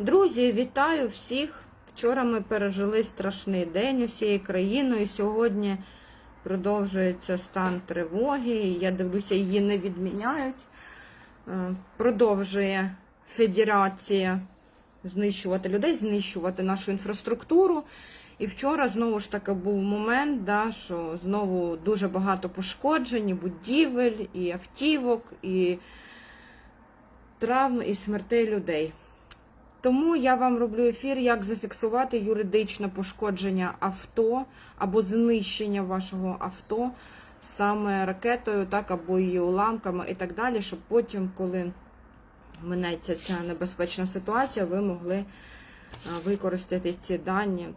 Друзі, вітаю всіх! Вчора ми пережили страшний день усією країною. Сьогодні продовжується стан тривоги. Я дивлюся, її не відміняють. Е, Продовжує федерація знищувати людей, знищувати нашу інфраструктуру. І вчора знову ж таки був момент, да, що знову дуже багато пошкоджень, і будівель, і автівок, і травм, і смертей людей. Тому я вам роблю ефір, як зафіксувати юридичне пошкодження авто або знищення вашого авто саме ракетою, так або її уламками і так далі, щоб потім, коли минеться ця небезпечна ситуація, ви могли використати ці дані.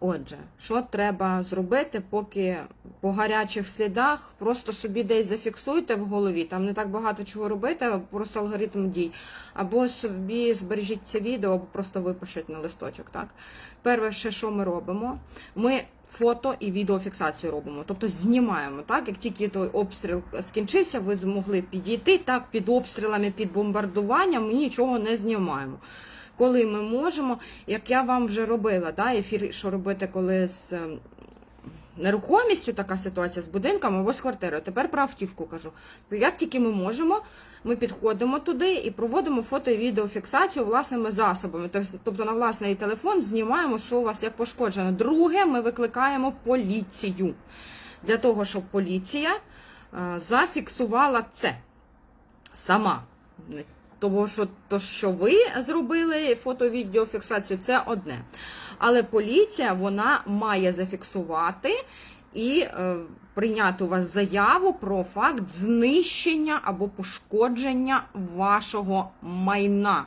Отже, що треба зробити, поки по гарячих слідах просто собі десь зафіксуйте в голові, там не так багато чого робити, просто алгоритм дій. Або собі збережіть це відео, або просто випишіть на листочок. Так? Перше, що ми робимо, ми фото і відеофіксацію робимо, тобто знімаємо. Так? Як тільки той обстріл скінчився, ви змогли підійти так, під обстрілами, під бомбардуванням, ми нічого не знімаємо коли ми можемо, як я вам вже робила, да, ефір, що робити, коли з ем, нерухомістю така ситуація з будинком або з квартирою. Тепер про автівку кажу. Як тільки ми можемо, ми підходимо туди і проводимо фото і відеофіксацію власними засобами. Тобто на власний телефон знімаємо, що у вас як пошкоджено. Друге, ми викликаємо поліцію для того, щоб поліція е, зафіксувала це сама. Тому що то, що ви зробили фото-відеофіксацію, це одне. Але поліція вона має зафіксувати і е, прийняти у вас заяву про факт знищення або пошкодження вашого майна.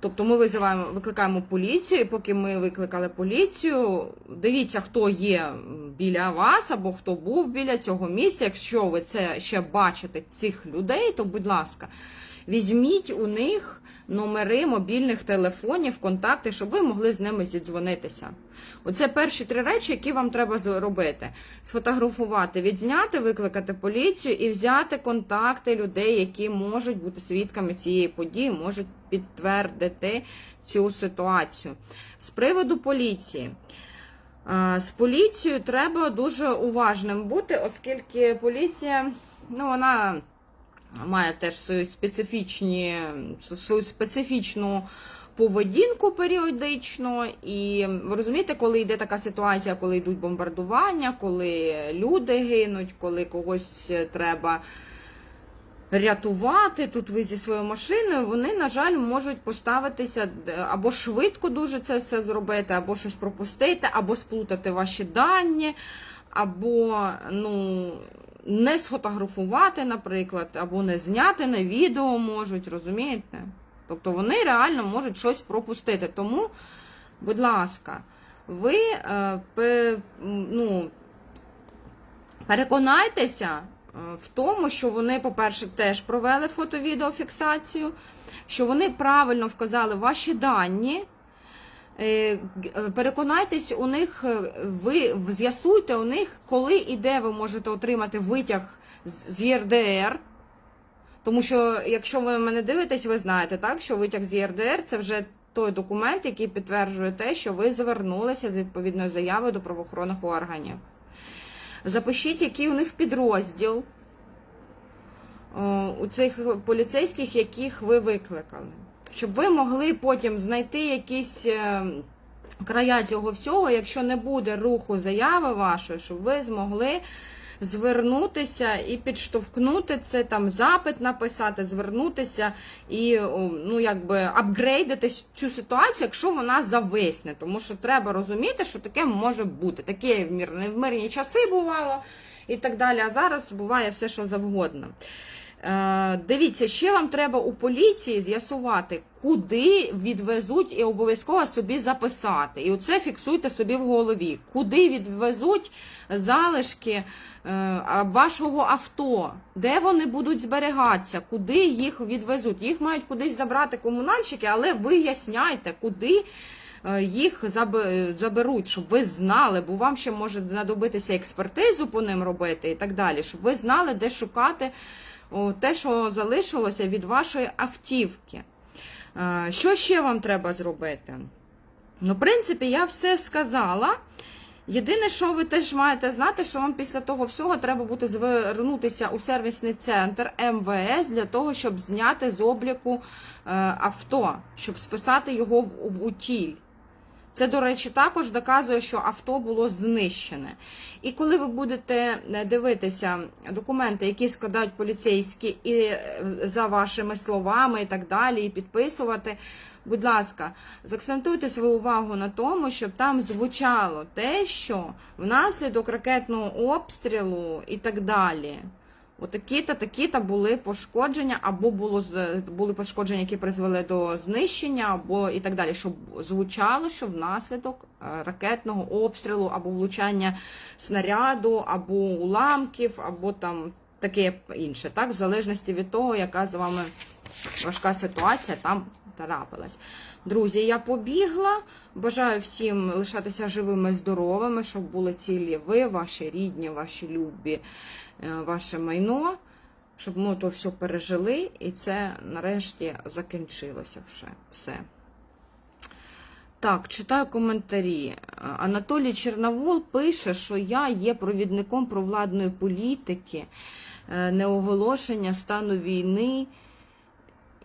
Тобто ми визиваємо, викликаємо поліцію, і поки ми викликали поліцію, дивіться, хто є біля вас або хто був біля цього місця. Якщо ви це ще бачите цих людей, то будь ласка. Візьміть у них номери мобільних телефонів, контакти, щоб ви могли з ними зідзвонитися. Оце перші три речі, які вам треба зробити: сфотографувати, відзняти, викликати поліцію і взяти контакти людей, які можуть бути свідками цієї події, можуть підтвердити цю ситуацію. З приводу поліції. З поліцією треба дуже уважним бути, оскільки поліція, ну, вона має теж свою специфічні, свою специфічну поведінку періодично. І ви розумієте, коли йде така ситуація, коли йдуть бомбардування, коли люди гинуть, коли когось треба. Рятувати тут ви зі своєю машиною, вони, на жаль, можуть поставитися або швидко дуже це все зробити, або щось пропустити, або сплутати ваші дані, або ну, не сфотографувати, наприклад, або не зняти на відео можуть, розумієте? Тобто вони реально можуть щось пропустити. Тому, будь ласка, ви е, ну, переконайтеся е, в тому, що вони, по-перше, теж провели фото-відеофіксацію, що вони правильно вказали ваші дані. Е, переконайтесь у них, е, ви з'ясуйте у них, коли і де ви можете отримати витяг з ЄРДР. Тому що, якщо ви мене дивитесь, ви знаєте, так, що витяг з ЄРДР це вже той документ, який підтверджує те, що ви звернулися з відповідною заявою до правоохоронних органів. Запишіть, який у них підрозділ у цих поліцейських, яких ви викликали щоб ви могли потім знайти якісь е, края цього всього, якщо не буде руху заяви вашої, щоб ви змогли звернутися і підштовхнути це, там запит написати, звернутися і ну, якби апгрейдити цю ситуацію, якщо вона зависне. Тому що треба розуміти, що таке може бути. Таке в мирні, часи бувало і так далі. А зараз буває все, що завгодно. Е, дивіться, ще вам треба у поліції з'ясувати, куди відвезуть, і обов'язково собі записати. І оце фіксуйте собі в голові, куди відвезуть залишки е, вашого авто, де вони будуть зберігатися, куди їх відвезуть. Їх мають кудись забрати комунальщики, але виясняйте, куди. Е, їх заберуть, щоб ви знали, бо вам ще може знадобитися експертизу по ним робити і так далі, щоб ви знали, де шукати те, що залишилося від вашої автівки. Е, Що ще вам треба зробити? Ну, в принципі, я все сказала. Єдине, що ви теж маєте знати, що вам після того всього треба буде звернутися у сервісний центр МВС для того, щоб зняти з обліку е, авто, щоб списати його в, в утіль. Це, до речі, також доказує, що авто було знищене. І коли ви будете е, дивитися документи, які складають поліцейські, і е, за вашими словами і так далі, і підписувати, будь ласка, заакцентуйте свою увагу на тому, щоб там звучало те, що внаслідок ракетного обстрілу і так далі. Отакі-то, такі-то були пошкодження, або було були пошкодження, які призвели до знищення, або і так далі, щоб звучало, що внаслідок е, ракетного обстрілу, або влучання снаряду, або уламків, або там таке інше, так, в залежності від того, яка з вами важка ситуація там трапилась. Друзі, я побігла. Бажаю всім лишатися живими, здоровими, щоб були цілі ви, ваші рідні, ваші любі, ваше майно, щоб ми то все пережили, і це нарешті закінчилося вже все. Так, читаю коментарі. Анатолій Черновол пише, що я є провідником провладної політики, е, неоголошення стану війни,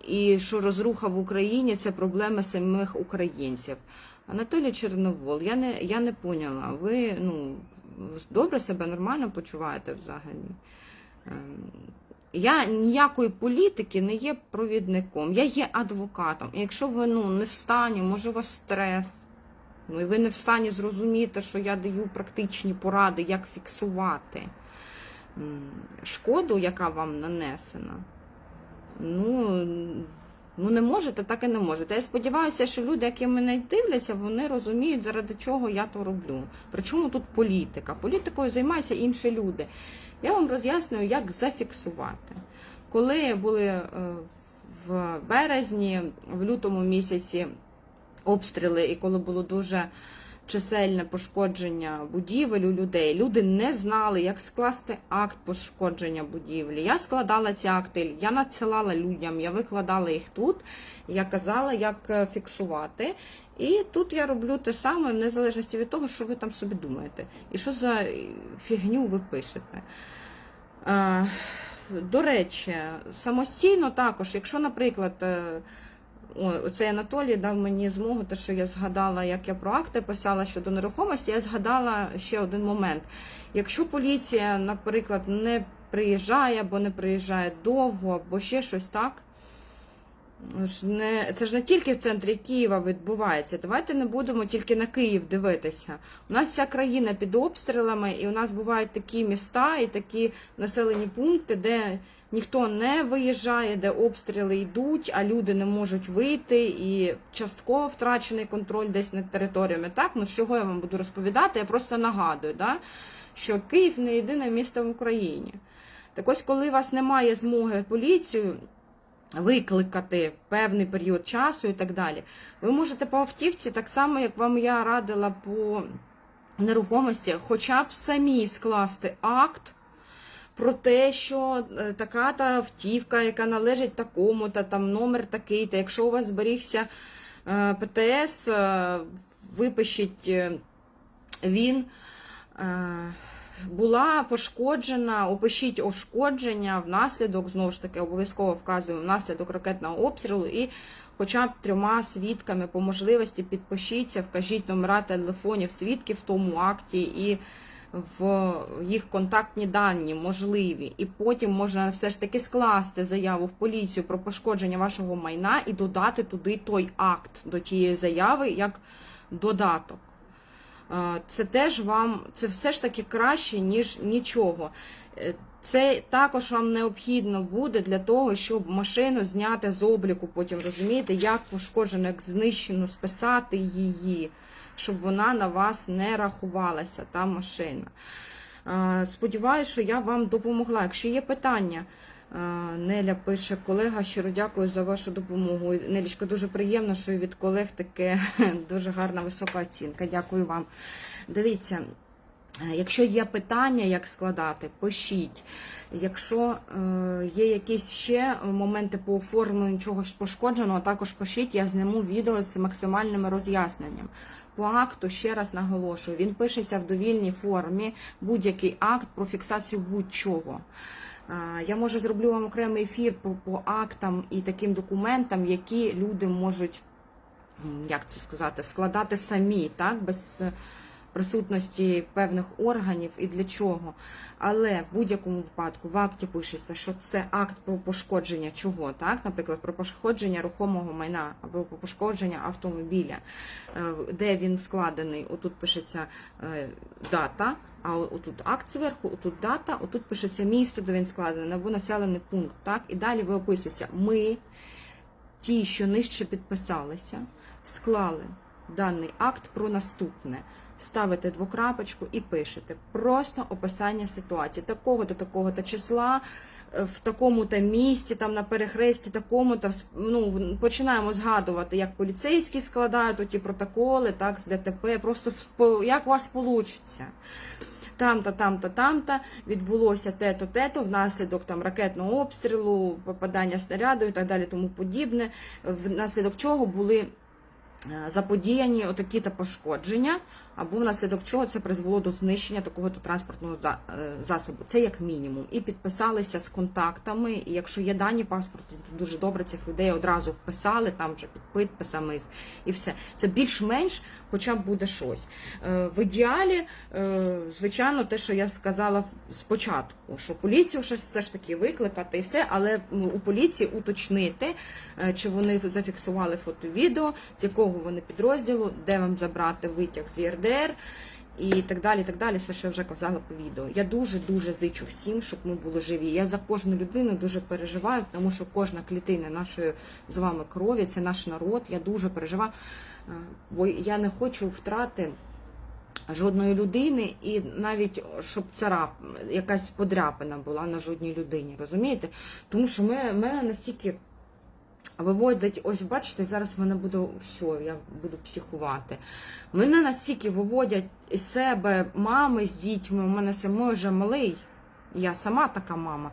і що розруха в Україні це проблема самих українців. Анатолій Черновол, я не, я не поняла. Ви ну, добре себе нормально почуваєте взагалі? Ем, Я ніякої політики не є провідником, я є адвокатом. І якщо ви ну, не в стані, може у вас стрес, ну і ви не в стані зрозуміти, що я даю практичні поради, як фіксувати шкоду, яка вам нанесена. Ну, ну не можете, так і не можете. Я сподіваюся, що люди, які мене дивляться, вони розуміють, заради чого я то роблю. Причому тут політика? Політикою займаються інші люди. Я вам роз'яснюю, як зафіксувати. Коли були е, в березні, в лютому місяці обстріли, і коли було дуже чисельне пошкодження будівель у людей, люди не знали, як скласти акт пошкодження будівлі. Я складала ці акти, я надсилала людям, я викладала їх тут, я казала, як е, фіксувати. І тут я роблю те саме, в незалежності від того, що ви там собі думаєте, і що за фігню ви пишете. Е, До речі, самостійно також, якщо, наприклад, е, оцей Анатолій дав мені змогу, те, що я згадала, як я про акти писала щодо нерухомості, я згадала ще один момент. Якщо поліція, наприклад, не приїжджає або не приїжджає довго, або ще щось так. це ж не тільки в центрі Києва відбувається. Давайте не будемо тільки на Київ дивитися. У нас вся країна під обстрілами, і у нас бувають такі міста і такі населені пункти, де ніхто не виїжджає, де обстріли йдуть, а люди не можуть вийти, і частково втрачений контроль десь над територіями. Так, ну з чого я вам буду розповідати? Я просто нагадую, да? що Київ не єдине місто в Україні. Так ось, коли у вас немає змоги поліцію викликати певний період часу і так далі, ви можете по автівці, так само, як вам я радила по нерухомості, хоча б самі скласти акт про те, що е, така та автівка, яка належить такому, та там номер такий, та якщо у вас зберігся е, ПТС, е, випишіть він. Була пошкоджена, опишіть ушкодження внаслідок, знову ж таки, обов'язково вказуємо внаслідок ракетного обстрілу і хоча б трьома свідками по можливості підпишіться, вкажіть номера телефонів свідків в тому акті і в їх контактні дані можливі. І потім можна все ж таки скласти заяву в поліцію про пошкодження вашого майна і додати туди той акт до тієї заяви як додаток. Е, Це теж вам, це все ж таки краще, ніж нічого. Е, Це також вам необхідно буде для того, щоб машину зняти з обліку, потім розумієте, як пошкоджено, як знищено, списати її, щоб вона на вас не рахувалася, та машина. Е, Сподіваюсь, що я вам допомогла. Якщо є питання, е, Неля пише, колега, щиро дякую за вашу допомогу. Нелічка, дуже приємно, що від колег таке дуже гарна висока оцінка. Дякую вам. Дивіться, Е, Якщо є питання, як складати, пишіть. Якщо є якісь ще моменти по оформленню чогось пошкодженого, також пишіть, я зніму відео з максимальним роз'ясненням. По акту ще раз наголошую, він пишеться в довільній формі, будь-який акт про фіксацію будь-чого. Я може зроблю вам окремий ефір по, по актам і таким документам, які люди можуть як це сказати, складати самі, так, без присутності певних органів і для чого. Але в будь-якому випадку в акті пишеться, що це акт про пошкодження чого, так, наприклад, про пошкодження рухомого майна або про пошкодження автомобіля, е, де він складений. Отут пишеться е, дата. А отут акт зверху, отут дата, отут пишеться місто, де він складений, або населений пункт. Так? І далі ви описуєте. Ми, ті, що нижче підписалися, склали даний акт про наступне. Ставите двокрапочку і пишете просто описання ситуації такого до такого то числа. е, В такому-то місці, там на перехресті, такому-то ну, починаємо згадувати, як поліцейські складають ті протоколи, так, з ДТП, просто як у вас вийде. Там-то, там-то, там-то відбулося те-то, те-то, внаслідок там ракетного обстрілу, попадання снаряду і так далі, тому подібне, внаслідок чого були е, заподіяні отакі-то пошкодження, або внаслідок чого це призвело до знищення такого-то транспортного е, засобу. Це як мінімум. І підписалися з контактами. І якщо є дані паспорту, то дуже добре цих людей одразу вписали, там вже під підписами їх і все. Це більш-менш, хоча б буде щось. Е, В ідеалі, е, звичайно, те, що я сказала спочатку, що поліцію щось все ж таки викликати і все, але у поліції уточнити, чи вони зафіксували фото-відео, з якого вони підрозділу, де вам забрати витяг з ЄРДР. І так далі, так далі, все, що я вже казала по відео. Я дуже дуже зичу всім, щоб ми були живі. Я за кожну людину дуже переживаю, тому що кожна клітина нашої з вами крові, це наш народ. Я дуже переживаю, е, бо я не хочу втрати жодної людини, і навіть щоб царап, якась подряпина була на жодній людині, розумієте? Тому що ми, мене настільки виводить, ось бачите, зараз в мене буде все, я буду психувати. Мене настільки виводять із себе мами з дітьми, у мене самої вже малий, я сама така мама.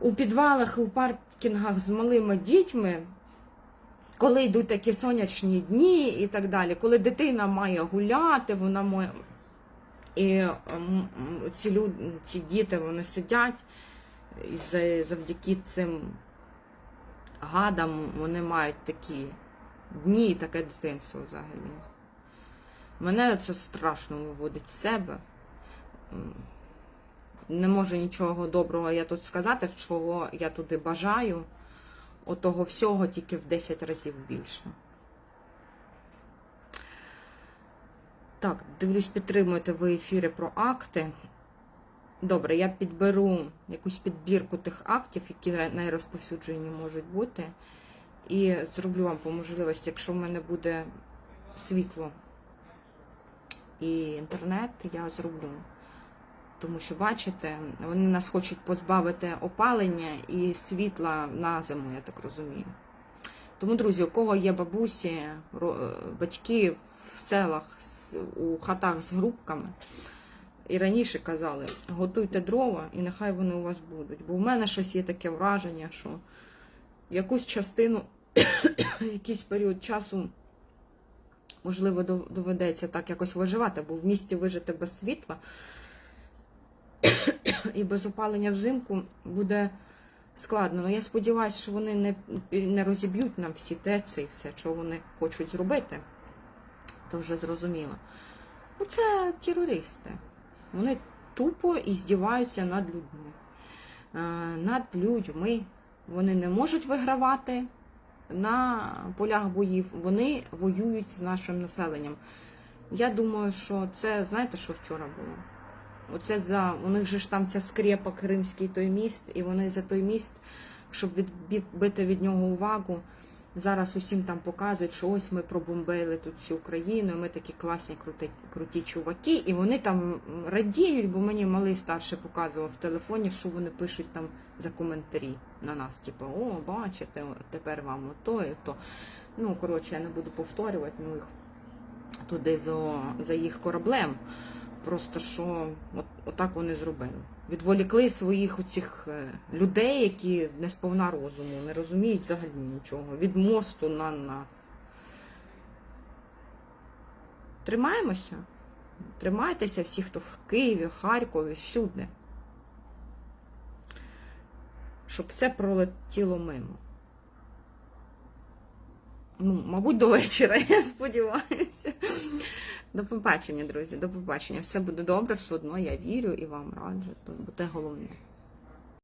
У підвалах і у паркінгах з малими дітьми, коли йдуть такі сонячні дні і так далі, коли дитина має гуляти, вона має. І ем, ці люди, ці діти вони сидять і завдяки цим гадам вони мають такі дні і таке дитинство взагалі. Мене це страшно виводить з себе. Не можу нічого доброго я тут сказати, чого я туди бажаю. Отого всього тільки в 10 разів більше. Так, дивлюсь, підтримуєте ви ефіри про акти. Добре, я підберу якусь підбірку тих актів, які найрозповсюджені можуть бути. І зроблю вам по можливості, якщо в мене буде світло і інтернет, я зроблю. Тому що, бачите, вони нас хочуть позбавити опалення і світла на зиму, я так розумію. Тому, друзі, у кого є бабусі, батьки в селах, у хатах з грубками, і раніше казали, готуйте дрова і нехай вони у вас будуть. Бо в мене щось є таке враження, що якусь частину, якийсь період часу, можливо, доведеться так якось виживати, бо в місті вижити без світла і без опалення взимку буде складно. Ну, я сподіваюся, що вони не, не розіб'ють нам всі ТЕЦи і все, що вони хочуть зробити. То вже зрозуміло. Ну, це терористи. Вони тупо і здіваються над людьми. Е, Над людьми. Вони не можуть вигравати на полях боїв. Вони воюють з нашим населенням. Я думаю, що це, знаєте, що вчора було? Оце за у них же ж там ця скрепа Кримський той міст, і вони за той міст, щоб відбити від нього увагу. Зараз усім там показують, що ось ми пробомбили тут всю Україну, ми такі класні, круті, круті чуваки, і вони там радіють, бо мені малий старший показував в телефоні, що вони пишуть там за коментарі на нас. Типу, о, бачите, тепер вам ото і то. Ну, коротше, я не буду повторювати, ну їх туди за, за їх кораблем. Просто що от, отак вони зробили. Відволікли своїх оцих е, людей, які не сповна розуму, не розуміють взагалі нічого. Від мосту на нас. Тримаємося. Тримайтеся всі, хто в Києві, Харкові, всюди. Щоб все пролетіло мимо. Ну, мабуть, до вечора, я сподіваюся. До побачення, друзі, до побачення. Все буде добре, все одно я вірю і вам раджу. То те головне.